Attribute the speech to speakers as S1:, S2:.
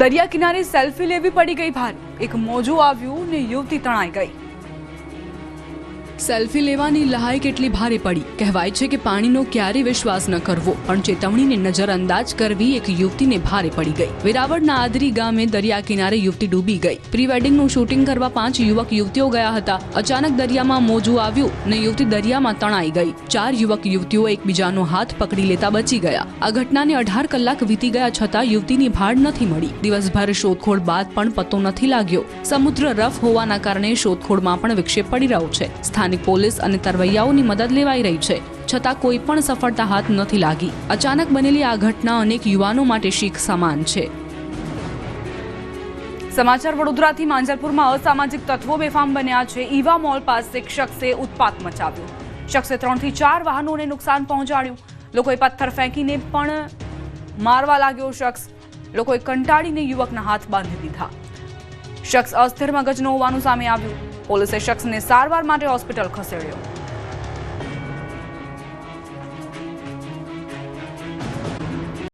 S1: દરિયા કિનારે સેલ્ફી લેવી પડી ગઈ ભારે. એક મોજું આવ્યું ને યુવતી તણાઈ ગઈ.
S2: સેલ્ફી લેવાની લહાઈ કેટલી ભારે પડી. કહેવાય છે કે પાણીનો ક્યારે વિશ્વાસ ન કરવો, પણ ચેતવણીને નજરઅંદાજ કરવી એક યુવતીને ભારે પડી ગઈ. વેરાવળના આદરી ગામે દરિયા કિનારે યુવતી ડૂબી ગઈ. પ્રી વેડિંગનું શૂટિંગ કરવા પાંચ યુવક યુવતીઓ ગયા હતા. અચાનક દરિયામાં મોજું આવ્યું ને યુવતી દરિયામાં તણાઈ ગઈ. ચાર યુવક યુવતીઓ એકબીજાનો હાથ પકડી લેતા બચી ગયા. આ ઘટનાને અઢાર કલાક વીતી ગયા છતાં યુવતીની ભાડ નથી મળી. દિવસભર શોધખોળ બાદ પણ પત્તો નથી લાગ્યો. સમુદ્ર રફ હોવાના કારણે શોધખોળમાં પણ વિક્ષેપ પડી રહ્યો છે. સ્થાનિક પોલીસ અને તરવૈયાઓની મદદ લેવાઈ રહી છે, છતાં કોઈ પણ સફળતા હાથ નથી લાગી. અચાનક બનેલી આ ઘટના અનેક યુવાનો માટે શીખ સમાન છે.
S1: સમાચાર વડોદરાથી માંજલપુરમાં અસામાજિક તત્વો બેફામ બન્યા છે. ઈવા મોલ પાસે શખ્સે ઉત્પાત મચાવ્યો. શખ્સે ત્રણથી ચાર વાહનોને નુકસાન પહોંચાડ્યું. લોકોએ પથ્થર ફેંકીને પણ મારવા લાગ્યો શખ્સ. લોકોએ કંટાળીને યુવકના હાથ બાંધી દીધા. શખ્સ અસ્થિર મગજનો હોવાનું સામે આવ્યું. પોલીસે શખ્સને સારવાર માટે હોસ્પિટલ ખસેડ્યો.